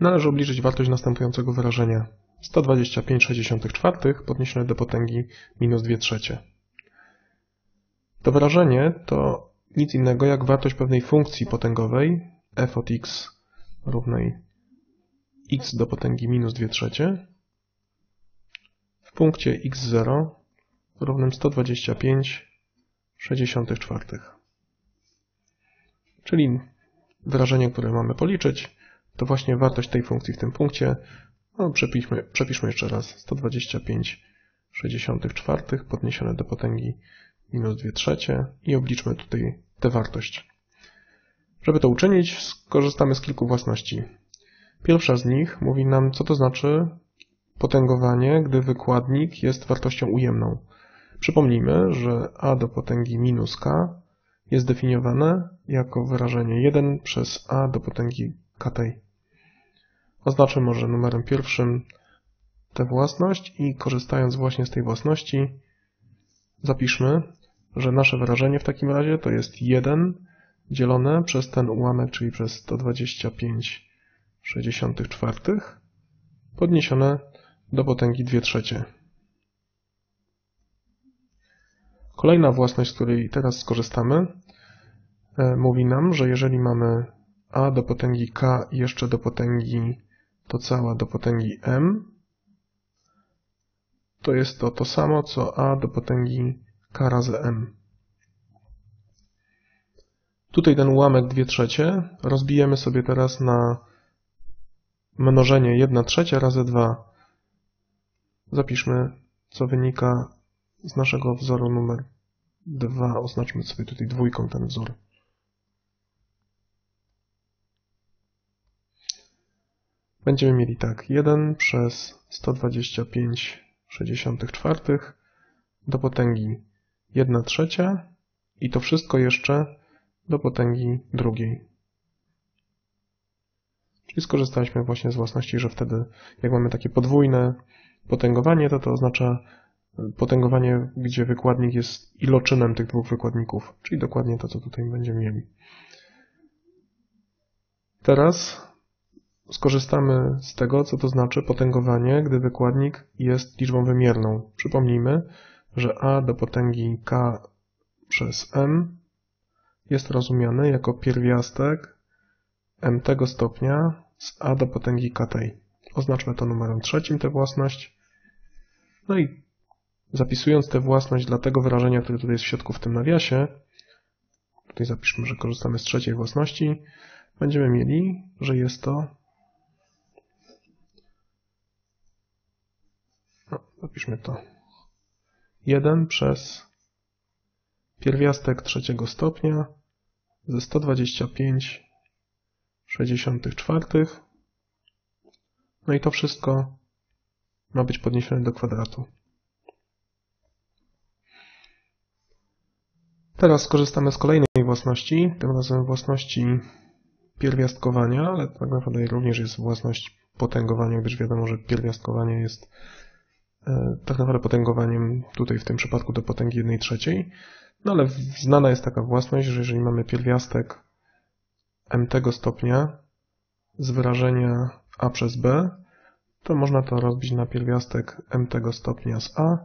należy obliczyć wartość następującego wyrażenia 125,64 podniesione do potęgi minus 2 trzecie. To wyrażenie to nic innego jak wartość pewnej funkcji potęgowej f od x równej x do potęgi minus 2 trzecie w punkcie x0 równym 125,64. Czyli wyrażenie, które mamy policzyć, to właśnie wartość tej funkcji w tym punkcie. No, przepiszmy, przepiszmy jeszcze raz 125,64 podniesione do potęgi minus 2 trzecie i obliczmy tutaj tę wartość. Żeby to uczynić, skorzystamy z kilku własności. Pierwsza z nich mówi nam, co to znaczy potęgowanie, gdy wykładnik jest wartością ujemną. Przypomnijmy, że a do potęgi minus k jest definiowane jako wyrażenie 1 przez a do potęgi k tej. Oznaczmy może numerem pierwszym tę własność i korzystając właśnie z tej własności zapiszmy, że nasze wyrażenie w takim razie to jest 1 dzielone przez ten ułamek, czyli przez 125,64 podniesione do potęgi 2 trzecie. Kolejna własność, z której teraz skorzystamy, e, mówi nam, że jeżeli mamy a do potęgi k jeszcze do potęgi to cała do potęgi m, to jest to to samo, co a do potęgi k razy m. Tutaj ten ułamek 2 trzecie rozbijemy sobie teraz na mnożenie 1 trzecia razy 2. Zapiszmy, co wynika z naszego wzoru numer 2. Oznaczmy sobie tutaj dwójką ten wzór. Będziemy mieli tak 1 przez 125,64 do potęgi 1 trzecia i to wszystko jeszcze do potęgi drugiej. Czyli skorzystaliśmy właśnie z własności, że wtedy jak mamy takie podwójne potęgowanie, to to oznacza potęgowanie, gdzie wykładnik jest iloczynem tych dwóch wykładników, czyli dokładnie to, co tutaj będziemy mieli. Teraz skorzystamy z tego, co to znaczy potęgowanie, gdy wykładnik jest liczbą wymierną. Przypomnijmy, że a do potęgi k przez m jest rozumiany jako pierwiastek m tego stopnia z a do potęgi k tej. Oznaczmy to numerem trzecim tę własność. No i zapisując tę własność dla tego wyrażenia, które tutaj jest w środku w tym nawiasie, tutaj zapiszmy, że korzystamy z trzeciej własności, będziemy mieli, że jest to no, zapiszmy to 1 przez pierwiastek trzeciego stopnia ze 125,64. No i to wszystko ma być podniesione do kwadratu. Teraz skorzystamy z kolejnej własności, tym razem własności pierwiastkowania, ale tak naprawdę również jest własność potęgowania, gdyż wiadomo, że pierwiastkowanie jest tak naprawdę potęgowaniem tutaj w tym przypadku do potęgi 1 trzeciej. No ale znana jest taka własność, że jeżeli mamy pierwiastek m tego stopnia z wyrażenia a przez b, to można to rozbić na pierwiastek m tego stopnia z a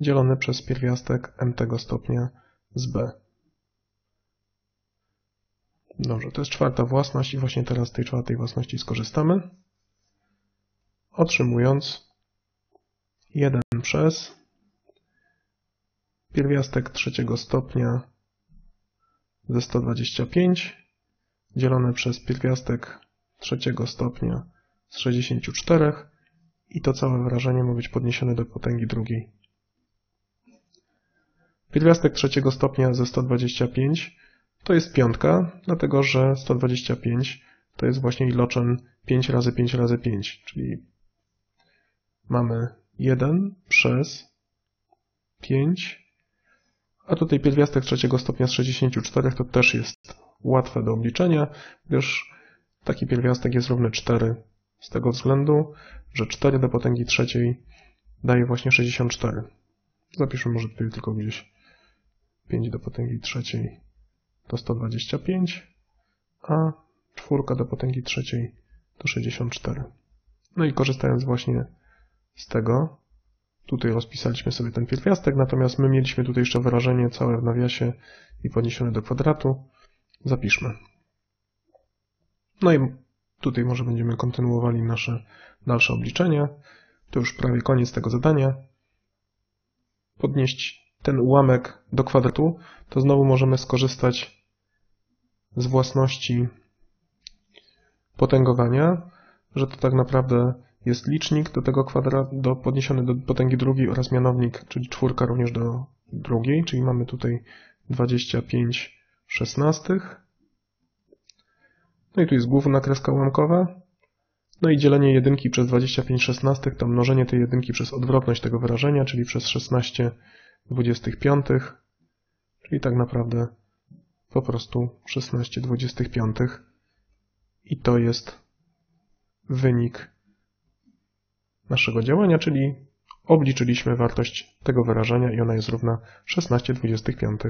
dzielony przez pierwiastek m tego stopnia z b. Dobrze, to jest czwarta własność i właśnie teraz z tej czwartej własności skorzystamy, otrzymując 1 przez pierwiastek trzeciego stopnia ze 125 dzielone przez pierwiastek trzeciego stopnia z 64 i to całe wyrażenie ma być podniesione do potęgi drugiej. Pierwiastek trzeciego stopnia ze 125 to jest piątka, dlatego że 125 to jest właśnie iloczyn 5 razy 5 razy 5, czyli mamy 1 przez 5 a tutaj pierwiastek trzeciego stopnia z 64 to też jest łatwe do obliczenia, gdyż taki pierwiastek jest równy 4. Z tego względu, że 4 do potęgi trzeciej daje właśnie 64. Zapiszmy może tutaj tylko gdzieś 5 do potęgi trzeciej to 125, a czwórka do potęgi trzeciej to 64. No i korzystając właśnie z tego, tutaj rozpisaliśmy sobie ten pierwiastek, natomiast my mieliśmy tutaj jeszcze wyrażenie całe w nawiasie i podniesione do kwadratu. Zapiszmy. No i tutaj może będziemy kontynuowali nasze dalsze obliczenia. To już prawie koniec tego zadania. Podnieść ten ułamek do kwadratu, to znowu możemy skorzystać z własności potęgowania, że to tak naprawdę jest licznik do tego kwadratu, do podniesiony do potęgi drugiej oraz mianownik, czyli czwórka również do drugiej, czyli mamy tutaj 25 szesnastych. No i tu jest główna kreska ułamkowa. No i dzielenie jedynki przez 25 szesnastych to mnożenie tej jedynki przez odwrotność tego wyrażenia, czyli przez 16 25, czyli tak naprawdę po prostu 16 25 i to jest wynik naszego działania, czyli obliczyliśmy wartość tego wyrażenia i ona jest równa 16 25.